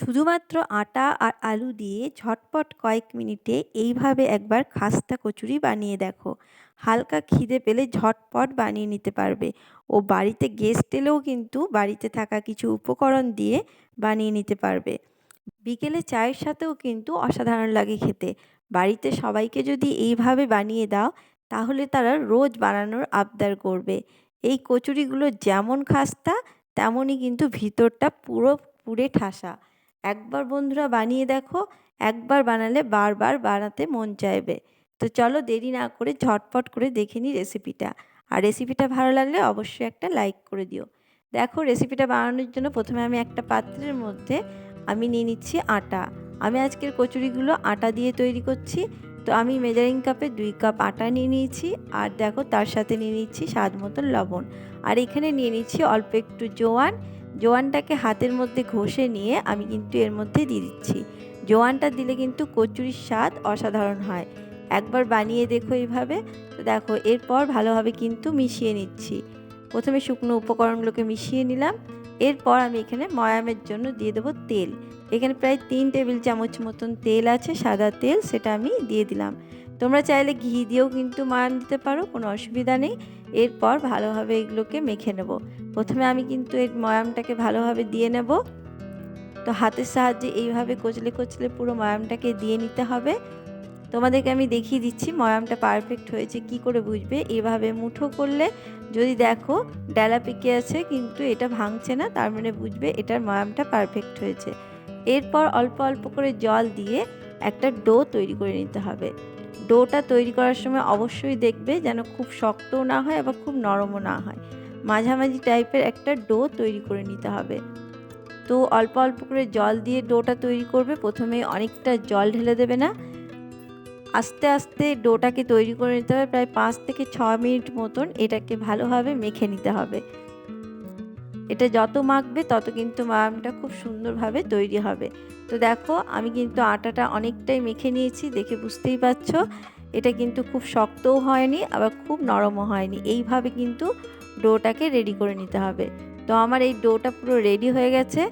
শুধুমাত্র আটা আর আলু দিয়ে ঝটপট কয়েক মিনিটে এইভাবে একবার খাস্তা কচুরি বানিয়ে দেখো। হালকা খিদে পেলে ঝটপট বানিয়ে নিতে পারবে। ও বাড়িতে গেস্ট এলেও কিন্তু বাড়িতে থাকা কিছু উপকরণ দিয়ে বানিয়ে নিতে পারবে। বিকেলে চায়ের সাথেও কিন্তু অসাধারণ লাগে খেতে। বাড়িতে সবাইকে যদি এইভাবে বানিয়ে দাও, তাহলে তারা রোজ বানানোর আবদার করবে। এই কচুরিগুলো যেমন খাস্তা, তেমনই কিন্তু ভিতরটা পুরো পুরে ঠাসা। একবার বন্ধুরা বানিয়ে দেখো, একবার বানালে বারবার বানাতে মন চাইবে। তো চলো দেরি না করে ঝটপট করে দেখে নিই রেসিপিটা আর রেসিপিটা ভালো লাগলে অবশ্যই একটা লাইক করে দিও। দেখো রেসিপিটা বানানোর জন্য প্রথমে আমি একটা পাত্রের মধ্যে আমি নিয়ে নিচ্ছি আটা। আমি আজকের কচুরিগুলো আটা দিয়ে তৈরি করছি। তো আমি মেজারিং কাপে দুই কাপ আটা নিয়ে নিয়েছি। আর দেখো তার সাথে নিয়ে নিচ্ছি স্বাদ মতন লবণ। আর এখানে নিয়ে নিচ্ছি অল্প একটু জোয়ান জোয়ানটাকে হাতের মধ্যে ঘষে নিয়ে আমি কিন্তু এর মধ্যে দিয়ে দিচ্ছি। জোয়ানটা দিলে কিন্তু কচুরির স্বাদ অসাধারণ হয়। একবার বানিয়ে দেখো এইভাবে। তো দেখো, এরপর ভালোভাবে কিন্তু মিশিয়ে নিচ্ছি। প্রথমে শুকনো উপকরণগুলোকে মিশিয়ে নিলাম। এরপর আমি এখানে ময়ামের জন্য দিয়ে দেবো তেল। এখানে প্রায় তিন টেবিল চামচ মতন তেল আছে, সাদা তেল, সেটা আমি দিয়ে দিলাম। তোমরা চাইলে ঘি দিয়েও কিন্তু ময়াম দিতে পারো, কোনো অসুবিধা নেই। এরপর ভালোভাবে এগুলোকে মেখে নেব। প্রথমে আমি কিন্তু এর ময়ামটাকে ভালোভাবে দিয়ে নেব। তো হাতের সাহায্যে এইভাবে কচলে কচলে পুরো ময়ামটাকে দিয়ে নিতে হবে। তোমাদেরকে আমি দেখিয়ে দিচ্ছি ময়ামটা পারফেক্ট হয়েছে, কি করে বুঝবে? এভাবে মুঠো করলে যদি দেখো ডালা পেকে আছে কিন্তু এটা ভাঙছে না, তার মানে বুঝবে এটার ময়ামটা পারফেক্ট হয়েছে। এরপর অল্প অল্প করে জল দিয়ে একটা ডো তৈরি করে নিতে হবে। ডোটা তৈরি করার সময় অবশ্যই দেখবে যেন খুব শক্তও না হয় আবার খুব নরমও না হয়। মাঝামাঝি টাইপের একটা ডো তৈরি করে নিতে হবে। তো অল্প অল্প করে জল দিয়ে ডোটা তৈরি করবে। প্রথমে অনেকটা জল ঢেলে দেবে না। আস্তে আস্তে ডোটাকে তৈরি করে নিতে হবে। প্রায় পাঁচ থেকে ছ মিনিট মতন এটাকে ভালোভাবে মেখে নিতে হবে। এটা যত মাখবে তত কিন্তু মায়ামটা খুব সুন্দরভাবে তৈরি হবে। তো দেখো, আমি কিন্তু আটাটা অনেকটাই মেখে নিয়েছি, দেখে বুঝতেই পারছ। এটা কিন্তু খুব শক্তও হয়নি, আবার খুব নরমও হয়নি। এইভাবে কিন্তু ডোটাকে রেডি করে নিতে হবে। তো আমার এই ডোটা পুরো রেডি হয়ে গেছে।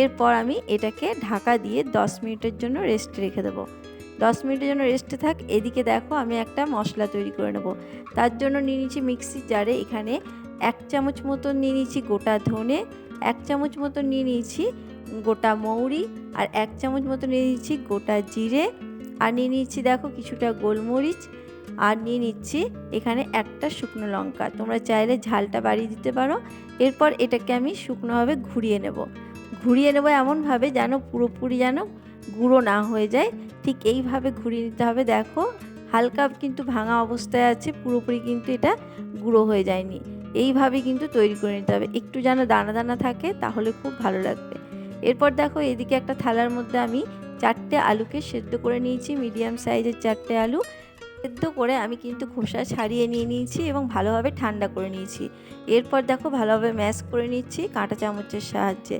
এরপর আমি এটাকে ঢাকা দিয়ে 10 মিনিটের জন্য রেস্ট রেখে দেবো। দশ মিনিটের জন্য রেস্টে থাক, এদিকে দেখো আমি একটা মশলা তৈরি করে নেব। তার জন্য নিয়ে নিচ্ছি মিক্সির জারে এখানে এক চামচ মতন নিয়ে নিয়েছি গোটা ধনে, এক চামচ মতন নিয়ে নিয়েছি গোটা মৌরি আর এক চামচ মতো নিয়ে নিচ্ছি গোটা জিরে। আর নিয়ে নিচ্ছি দেখো কিছুটা গোলমরিচ আর নিয়ে নিচ্ছি এখানে একটা শুকনো লঙ্কা। তোমরা চাইলে ঝালটা বাড়িয়ে দিতে পারো। এরপর এটাকে আমি শুকনোভাবে ঘুরিয়ে নেব। ঘুরিয়ে নেব এমনভাবে যেন পুরোপুরি যেন গুঁড়ো না হয়ে যায়। ঠিক এইভাবে ঘুরিয়ে নিতে হবে। দেখো, হালকা কিন্তু ভাঙা অবস্থায় আছে, পুরোপুরি কিন্তু এটা গুঁড়ো হয়ে যায়নি। এইভাবে কিন্তু তৈরি করে নিতে হবে। একটু যেন দানা দানা থাকে, তাহলে খুব ভালো লাগবে। এরপর দেখো, এদিকে একটা থালার মধ্যে আমি চারটে আলুকে সেদ্ধ করে নিয়েছি। মিডিয়াম সাইজের চারটে আলু। সেদ্ধ করে আমি কিন্তু খোসা ছাড়িয়ে নিয়ে নিয়েছি এবং ভালোভাবে ঠান্ডা করে নিয়েছি। এরপর দেখো ভালোভাবে ম্যাশ করে নিচ্ছি কাঁটা চামচের সাহায্যে।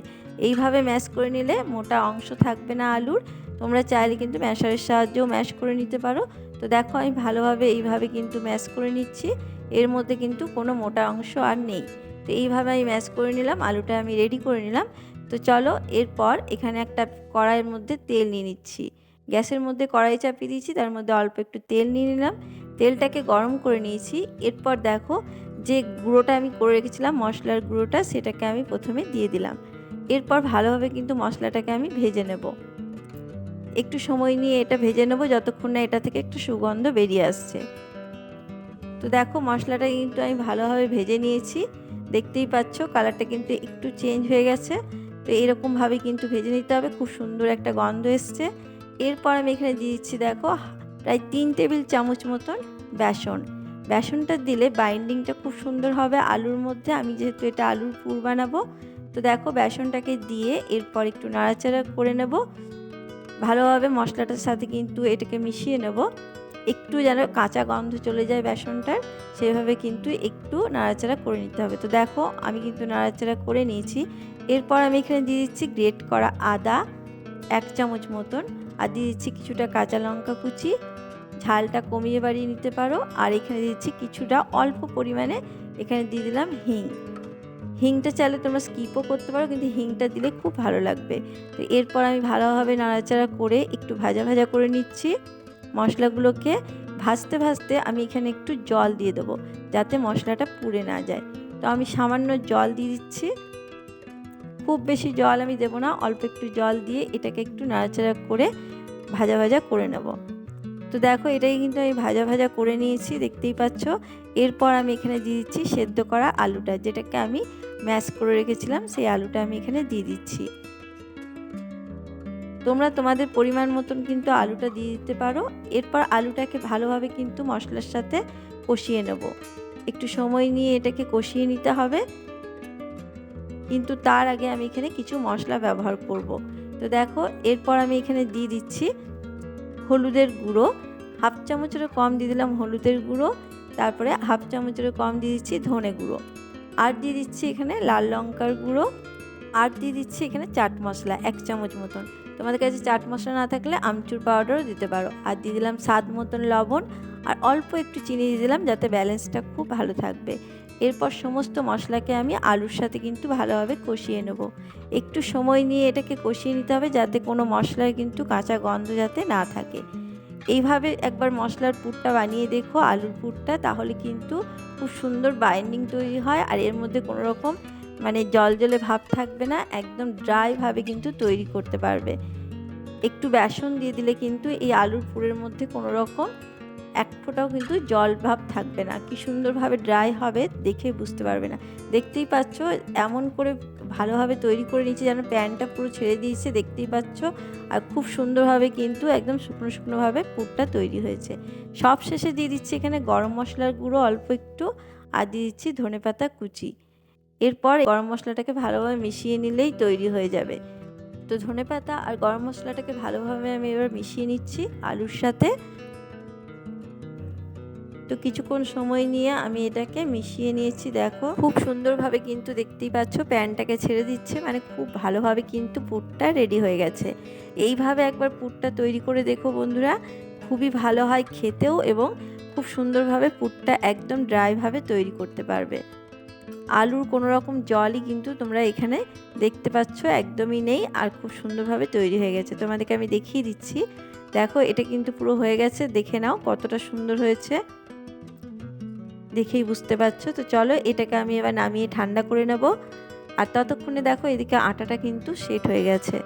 এইভাবে ম্যাশ করে নিলে মোটা অংশ থাকবে না আলুর। তোমরা চাইলে কিন্তু ম্যাশারের সাহায্যেও ম্যাশ করে নিতে পারো। তো দেখো আমি ভালোভাবে এইভাবে কিন্তু ম্যাশ করে নিচ্ছি। এর মধ্যে কিন্তু কোনো মোটা অংশ আর নেই। তো এইভাবে আমি ম্যাশ করে নিলাম, আলুটা আমি রেডি করে নিলাম। তো চলো এরপর এখানে একটা কড়াইয়ের মধ্যে তেল নিয়ে নিচ্ছি। গ্যাসের মধ্যে কড়াই চাপিয়ে দিয়েছি, তার মধ্যে অল্প একটু তেল নিয়ে নিলাম। তেলটাকে গরম করে নিয়েছি। এরপর দেখো যে গুঁড়োটা আমি করে রেখেছিলাম, মশলার গুঁড়োটা, সেটাকে আমি প্রথমে দিয়ে দিলাম। এরপর ভালোভাবে কিন্তু মশলাটাকে আমি ভেজে নেব। একটু সময় নিয়ে এটা ভেজে নেব, যতক্ষণ না এটা থেকে একটু সুগন্ধ বেরিয়ে আসছে। তো দেখো মশলাটা কিন্তু আমি ভালোভাবে ভেজে নিয়েছি। দেখতেই পাচ্ছ কালারটা কিন্তু একটু চেঞ্জ হয়ে গেছে। তো এরকমভাবে কিন্তু ভেজে নিতে হবে। খুব সুন্দর একটা গন্ধ এসছে। এরপর আমি এখানে দিয়ে দিচ্ছি, দেখো, প্রায় তিন টেবিল চামচ মতন বেসন। বেসনটা দিলে বাইন্ডিংটা খুব সুন্দর হবে। আলুর মধ্যে আমি যেহেতু এটা আলুর পুর বানাবো, তো দেখো, বেসনটাকে দিয়ে এরপর একটু নাড়াচাড়া করে নেব। ভালোভাবে মশলাটার সাথে কিন্তু এটাকে মিশিয়ে নেব। একটু যেন কাঁচা গন্ধ চলে যায় বেসনটার, সেভাবে কিন্তু একটু নাড়াচাড়া করে নিতে হবে। তো দেখো, আমি কিন্তু নাড়াচাড়া করে নিয়েছি। এরপর আমি এখানে দিয়ে দিচ্ছি গ্রেট করা আদা এক চামচ মতন। আর দিয়ে দিচ্ছি কিছুটা কাঁচা লঙ্কা কুচি। ঝালটা কমিয়ে বাড়িয়ে নিতে পারো। আর এখানে দিচ্ছি কিছুটা অল্প পরিমাণে এখানে দিয়ে দিলাম হিং। হিংটা চাইলে তোমরা স্কিপও করতে পারো, কিন্তু হিংটা দিলে খুব ভালো লাগবে। তো এরপর আমি ভালোভাবে নাড়াচাড়া করে একটু ভাজা ভাজা করে নিচ্ছি মশলাগুলোকে। ভাজতে ভাজতে আমি এখানে একটু জল দিয়ে দেবো, যাতে মশলাটা পুড়ে না যায়। তো আমি সামান্য জল দিয়ে দিচ্ছি। খুব বেশি জল আমি দেবো না, অল্প একটু জল দিয়ে এটাকে একটু নাড়াচাড়া করে ভাজা ভাজা করে নেব। তো দেখো এটাই কিন্তু আমি ভাজা ভাজা করে নিয়েছি, দেখতেই পাচ্ছ। এরপর আমি এখানে দিয়ে দিচ্ছি সেদ্ধ করা আলুটা, যেটাকে আমি ম্যাশ করে রেখেছিলাম, সেই আলুটা আমি এখানে দিয়ে দিচ্ছি। তোমরা তোমাদের পরিমাণ মতন কিন্তু আলুটা দিয়ে দিতে পারো। এরপর আলুটাকে ভালোভাবে কিন্তু মশলার সাথে কষিয়ে নেব। একটু সময় নিয়ে এটাকে কষিয়ে নিতে হবে। কিন্তু তার আগে আমি এখানে কিছু মশলা ব্যবহার করব। তো দেখো, এরপর আমি এখানে দিয়ে দিচ্ছি হলুদের গুঁড়ো। হাফ চামচেরও কম দিয়ে দিলাম হলুদের গুঁড়ো। তারপরে হাফ চামচেরও কম দিয়ে দিচ্ছি ধনে গুঁড়ো। আর দিয়ে দিচ্ছি এখানে লাল লঙ্কার গুঁড়ো। আর দিয়ে দিচ্ছি এখানে চাট মশলা, এক চামচ মতন। তোমাদের কাছে চাট মশলা না থাকলে আমচুর পাউডারও দিতে পারো। আর দিয়ে দিলাম স্বাদ মতন লবণ, আর অল্প একটু চিনি দিয়ে দিলাম যাতে ব্যালেন্সটা খুব ভালো থাকবে। এরপর সমস্ত মশলাকে আমি আলুর সাথে কিন্তু ভালোভাবে কষিয়ে নেব। একটু সময় নিয়ে এটাকে কষিয়ে নিতে হবে যাতে কোনো মশলায় কিন্তু কাঁচা গন্ধ যাতে না থাকে। এইভাবে একবার মশলার পুরটা বানিয়ে দেখো, আলুর পুরটা, তাহলে কিন্তু খুব সুন্দর বাইন্ডিং তৈরি হয়, আর এর মধ্যে কোনো রকম মানে জল জলে ভাব থাকবে না, একদম ড্রাইভাবে কিন্তু তৈরি করতে পারবে। একটু বেসন দিয়ে দিলে কিন্তু এই আলুর পুরের মধ্যে কোনো রকম এক ফোঁটাও কিন্তু জল ভাব থাকবে না। কি সুন্দরভাবে ড্রাই হবে দেখে বুঝতে পারবে না। দেখতেই পাচ্ছ এমন করে ভালোভাবে তৈরি করে নিচ্ছে যেন প্যানটা পুরো ছেড়ে দিয়েছে, দেখতেই পাচ্ছ। আর খুব সুন্দরভাবে কিন্তু একদম শুকনো শুকনোভাবে পুরটা তৈরি হয়েছে। সব শেষে দিয়ে দিচ্ছি এখানে গরম মশলার গুঁড়ো অল্প একটু। আর দিয়ে দিচ্ছি ধনে পাতা কুচি। এরপর গরম মশলাটাকে ভালোভাবে মিশিয়ে নিলেই তৈরি হয়ে যাবে। তো ধনে পাতা আর গরম মশলাটাকে ভালোভাবে আমি এবার মিশিয়ে নিচ্ছি আলুর সাথে। তো কিছুক্ষণ সময় নিয়ে আমি এটাকে মিশিয়ে নিয়েছি, দেখো। খুব সুন্দরভাবে কিন্তু দেখতেই পাচ্ছ প্যানটাকে ছেড়ে দিচ্ছে মানে খুব ভালোভাবে কিন্তু পুরটা রেডি হয়ে গেছে। এইভাবে একবার পুরটা তৈরি করে দেখো বন্ধুরা, খুবই ভালো হয় খেতেও এবং খুব সুন্দরভাবে পুরটা একদম ড্রাইভাবে তৈরি করতে পারবে। আলুর কোনো রকম জলই কিন্তু তোমরা এখানে দেখতে পাচ্ছ, একদমই নেই আর খুব সুন্দরভাবে তৈরি হয়ে গেছে। তোমাদেরকে আমি দেখিয়ে দিচ্ছি। দেখো, এটা কিন্তু পুরো হয়ে গেছে, দেখে নাও কতটা সুন্দর হয়েছে। দেখেই বুঝতে পারছ। তো চলো, এটাকে আমি এবার নামিয়ে ঠান্ডা করে নেব। আর ততক্ষণে দেখো, এদিকে আটাটা কিন্তু সেট হয়ে গেছে।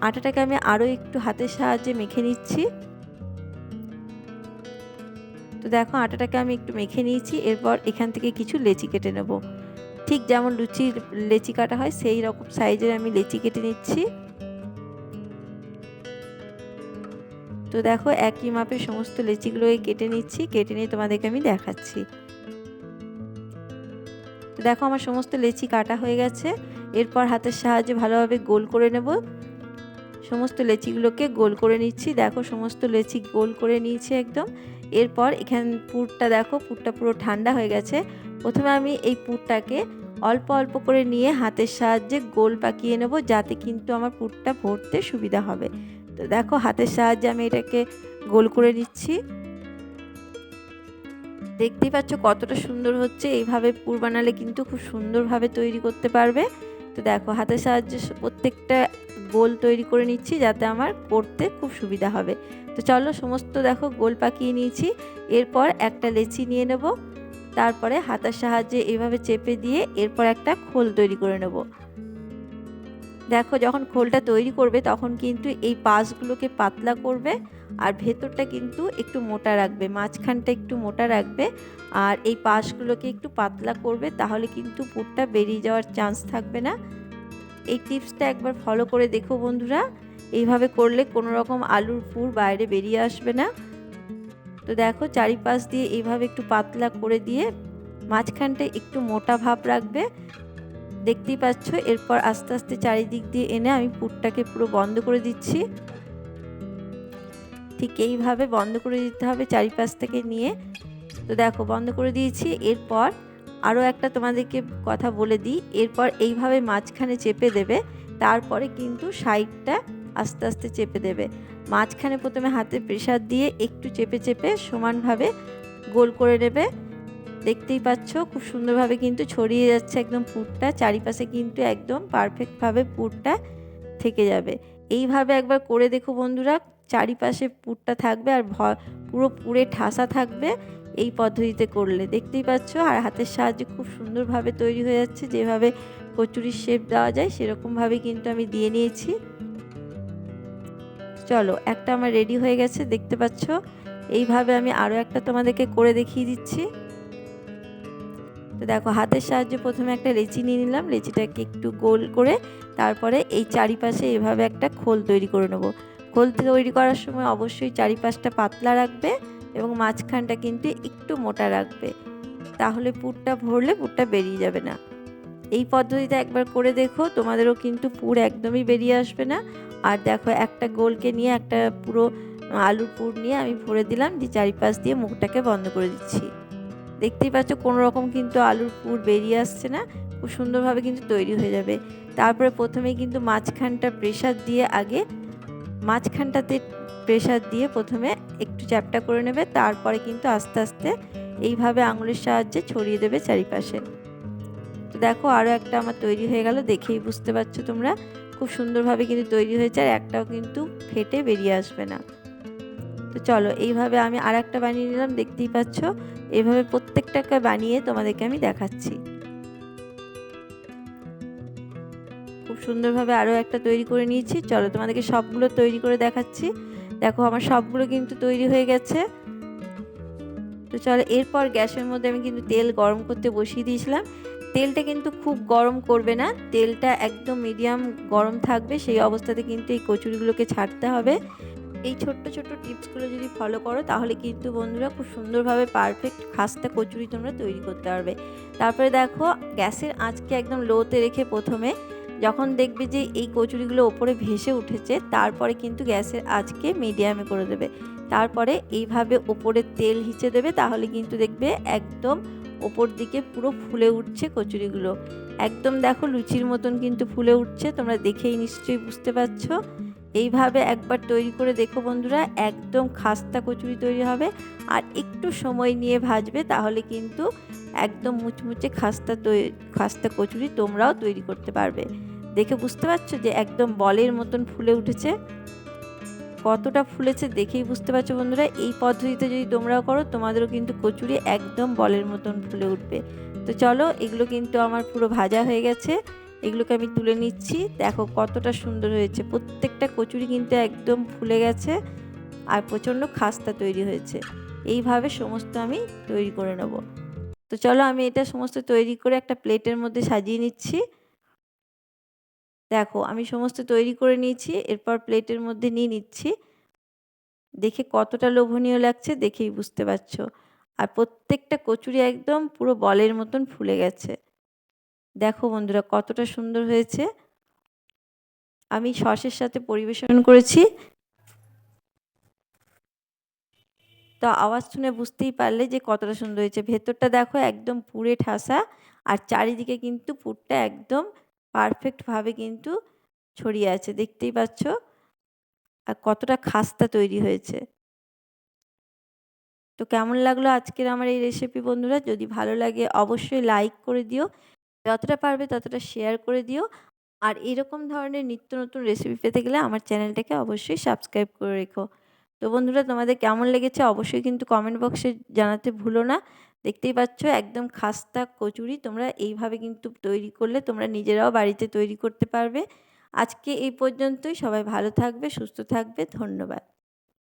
আটাটাকে আমি আরও একটু হাতের সাহায্যে মেখে নিচ্ছি। তো দেখো আটাটাকে আমি একটু মেখে নিয়েছি, এরপর এখান থেকে কিছু লেচি কেটে নেব। ঠিক যেমন লুচির লেচি কাটা হয়, সেই রকম সাইজের আমি লেচি কেটে নিচ্ছি। তো দেখো একই মাপে সমস্ত লেচিগুলোকে কেটে নিচ্ছি, কেটে নিয়ে তোমাদেরকে আমি দেখাচ্ছি। তো দেখো আমার সমস্ত লেচি কাটা হয়ে গেছে, এরপর হাতের সাহায্যে ভালোভাবে গোল করে নেব। সমস্ত লেচিগুলোকে গোল করে নিচ্ছি, দেখো সমস্ত লেচি গোল করে নিয়েছি একদম। এরপর এখান পুরটা দেখো, পুরটা পুরো ঠান্ডা হয়ে গেছে। প্রথমে আমি এই পুরটাকে অল্প অল্প করে নিয়ে হাতের সাহায্যে গোল পাকিয়ে নেব, যাতে কিন্তু আমার পুরটা ভরতে সুবিধা হবে। তো দেখো, হাতের সাহায্যে আমি এটাকে গোল করে নিচ্ছি। দেখতেই পাচ্ছ কতটা সুন্দর হচ্ছে, এইভাবে পুর বানালে কিন্তু খুব সুন্দরভাবে তৈরি করতে পারবে। তো দেখো, হাতের সাহায্যে প্রত্যেকটা গোল তৈরি করে নিচ্ছি যাতে আমার করতে খুব সুবিধা হবে। তো চলো সমস্ত দেখো গোল পাকিয়ে নিয়েছি। এরপর একটা লেচি নিয়ে নেব। তারপরে হাতার সাহায্যে এভাবে চেপে দিয়ে এরপর একটা খোল তৈরি করে নেব। দেখো যখন খোলটা তৈরি করবে তখন কিন্তু এই পাশগুলোকে পাতলা করবে আর ভেতরটা কিন্তু একটু মোটা রাখবে, মাঝখানটা একটু মোটা রাখবে আর এই পাশগুলোকে একটু পাতলা করবে তাহলে কিন্তু পুরটা বেরিয়ে যাওয়ার চান্স থাকবে না। এই টিপসটা একবার ফলো করে দেখো বন্ধুরা। এইভাবে করলে কোনো রকম আলুর পুর বাইরে বেরিয়ে আসবে না। তো দেখো চারিপাশ দিয়ে এইভাবে একটু পাতলা করে দিয়ে মাঝখানটা একটু মোটা ভাব রাখবে। দেখতেই পাচ্ছ, এরপর আস্তে আস্তে চারিদিক দিয়ে এনে আমি পুরটাকে পুরো বন্ধ করে দিচ্ছি। ঠিক এইভাবে বন্ধ করে দিতে হবে চারিপাশ থেকে নিয়ে। তো দেখো বন্ধ করে দিয়েছি, এরপর আরও একটা তোমাদেরকে কথা বলে দিই। এরপর এইভাবে মাঝখানে চেপে দেবে, তারপরে কিন্তু সাইডটা আস্তে আস্তে চেপে দেবে। মাঝখানে প্রথমে হাতে প্রেশার দিয়ে একটু চেপে চেপে সমানভাবে গোল করে নেবে। দেখতেই পাচ্ছ, খুব সুন্দরভাবে কিন্তু ছড়িয়ে যাচ্ছে একদম পুরটা। চারিপাশে কিন্তু একদম পারফেক্টভাবে পুরটা থেকে যাবে। এইভাবে একবার করে দেখো বন্ধুরা, চারিপাশে পুরটা থাকবে আর পুরো পুরে ঠাসা থাকবে। এই পদ্ধতিতে করলে। দেখতেই পাচ্ছ, আর হাতের সাহায্যে খুব সুন্দরভাবে তৈরি হয়ে যাচ্ছে। যেভাবে কচুরির শেপ দেওয়া যায় সেরকমভাবে কিন্তু আমি দিয়ে নিয়েছি। চলো, একটা আমার রেডি হয়ে গেছে, দেখতে পাচ্ছ? এইভাবে আমি আরও একটা তোমাদেরকে করে দেখিয়ে দিচ্ছি। তো দেখো, হাতের সাহায্যে প্রথমে একটা লেচি নিয়ে নিলাম। লেচিটাকে একটু গোল করে তারপরে এই চারিপাশে এভাবে একটা খোল তৈরি করে নেব। খোল তৈরি করার সময় অবশ্যই চারিপাশটা পাতলা রাখবে। এবং মাঝখানটা কিন্তু একটু মোটা রাখবে। তাহলে পুরটা ভরলে পুরটা বেরিয়ে যাবে না। এই পদ্ধতিতে একবার করে দেখো, তোমাদেরও কিন্তু পুর একদমই বেরিয়ে আসবে না। আর দেখো, একটা গোলকে নিয়ে একটা পুরো আলুর পুর নিয়ে আমি ভরে দিলাম, দিয়ে চারিপাশ দিয়ে মুখটাকে বন্ধ করে দিচ্ছি। দেখতেই পাচ্ছ কোনো রকম কিন্তু আলুর পুর বেরিয়ে আসছে না, খুব সুন্দরভাবে কিন্তু তৈরি হয়ে যাবে। তারপরে প্রথমেই কিন্তু মাঝখানটা প্রেশার দিয়ে আগে মাঝখানটাতে প্রেশার দিয়ে প্রথমে একটু চ্যাপটা করে নেবে, তারপরে কিন্তু আস্তে আস্তে এইভাবে আঙুলের সাহায্যে ছড়িয়ে দেবে চারিপাশে। তো দেখো আরও একটা আমার তৈরি হয়ে গেল, দেখেই বুঝতে পারছ তোমরা। খুব সুন্দরভাবে কিন্তু তৈরি হয়েছে আর একটাও কিন্তু ফেটে বেরিয়ে আসবে না। তো চলো এইভাবে আমি আর একটা বানিয়ে নিলাম, দেখতেই পাচ্ছ? এইভাবে প্রত্যেকটাকে বানিয়ে তোমাদেরকে আমি দেখাচ্ছি। খুব সুন্দরভাবে আরও একটা তৈরি করে নিয়েছি। চলো তোমাদেরকে সবগুলো তৈরি করে দেখাচ্ছি। দেখো আমার সবগুলো কিন্তু তৈরি হয়ে গেছে। তো চলো এরপর গ্যাসের মধ্যে আমি কিন্তু তেল গরম করতে বসিয়ে দিয়েছিলাম। তেলটা কিন্তু খুব গরম করবে না। তেলটা একদম মিডিয়াম গরম থাকবে। সেই অবস্থাতে কিন্তু এই কচুরিগুলোকে ছাড়তে হবে। এই ছোট্ট ছোট্ট টিপসগুলো যদি ফলো করো, তাহলে কিন্তু বন্ধুরা খুব সুন্দরভাবে পারফেক্ট খাস্তা কচুরি তোমরা তৈরি করতে পারবে। তারপরে দেখো, গ্যাসের আঁচকে একদম লোতে রেখে প্রথমে যখন দেখবে যে এই কচুরিগুলো ওপরে ভেসে উঠেছে, তারপরে কিন্তু গ্যাসের আজকে মিডিয়ামে করে দেবে। তারপরে এইভাবে ওপরে তেল হিচে দেবে, তাহলে কিন্তু দেখবে একদম ওপর দিকে পুরো ফুলে উঠছে কচুরিগুলো। একদম দেখো লুচির মতন কিন্তু ফুলে উঠছে, তোমরা দেখেই নিশ্চয়ই বুঝতে পারছ। এইভাবে একবার তৈরি করে দেখো বন্ধুরা, একদম খাস্তা কচুরি তৈরি হবে। আর একটু সময় নিয়ে ভাজবে, তাহলে কিন্তু একদম মুচমুচে খাস্তা খাস্তা কচুরি তোমরাও তৈরি করতে পারবে। দেখে বুঝতে পারছ যে একদম বলের মতন ফুলে উঠেছে? কতটা ফুলেছে দেখেই বুঝতে পারছ বন্ধুরা? এই পদ্ধতিতে যদি তোমরাও করো, তোমাদেরও কিন্তু কচুরি একদম বলের মতন ফুলে উঠবে। তো চলো, এগুলো কিন্তু আমার পুরো ভাজা হয়ে গেছে। এগুলোকে আমি তুলে নিচ্ছি। দেখো কতটা সুন্দর হয়েছে। প্রত্যেকটা কচুরি কিন্তু একদম ফুলে গেছে আর প্রচণ্ড খাস্তা তৈরি হয়েছে। এইভাবে সমস্ত আমি তৈরি করে নেব। তো চলো, আমি এটা সমস্ত তৈরি করে একটা প্লেটের মধ্যে সাজিয়ে নিচ্ছি। দেখো, আমি সমস্ত তৈরি করে নিয়েছি, এরপর প্লেটের মধ্যে নিয়ে নিচ্ছি। দেখে কতটা লোভনীয় লাগছে দেখেই বুঝতে পারছ। আর প্রত্যেকটা কচুরি একদম পুরো বলের মতন ফুলে গেছে। দেখো বন্ধুরা, কতটা সুন্দর হয়েছে। আমি সসের সাথে পরিবেশন করেছি। তো আওয়াজ শুনে বুঝতেই পারলে যে কতটা সুন্দর হয়েছে। ভেতরটা দেখো একদম পুরে ঠাসা, আর চারিদিকে কিন্তু পুরটা একদম পারফেক্টভাবে কিন্তু ছড়িয়ে আছে। দেখতেই পাচ্ছ? আর কতটা খাস্তা তৈরি হয়েছে। তো কেমন লাগল আজকের আমার এই রেসিপি বন্ধুরা? যদি ভালো লাগে অবশ্যই লাইক করে দিও। যতটা পারবে ততটা শেয়ার করে দিও। আর এরকম ধরনের নিত্য নতুন রেসিপি পেতে গেলে আমার চ্যানেলটাকে অবশ্যই সাবস্ক্রাইব করে রেখো। তো বন্ধুরা, তোমাদের কেমন লেগেছে অবশ্যই কিন্তু কমেন্ট বক্সে জানাতে ভুলো না। দেখতেই পাচ্ছ, একদম খাস্তা কচুরি। তোমরা এইভাবে কিন্তু তৈরি করলে তোমরা নিজেরাও বাড়িতে তৈরি করতে পারবে। আজকে এই পর্যন্তই। সবাই ভালো থাকবে, সুস্থ থাকবে। ধন্যবাদ।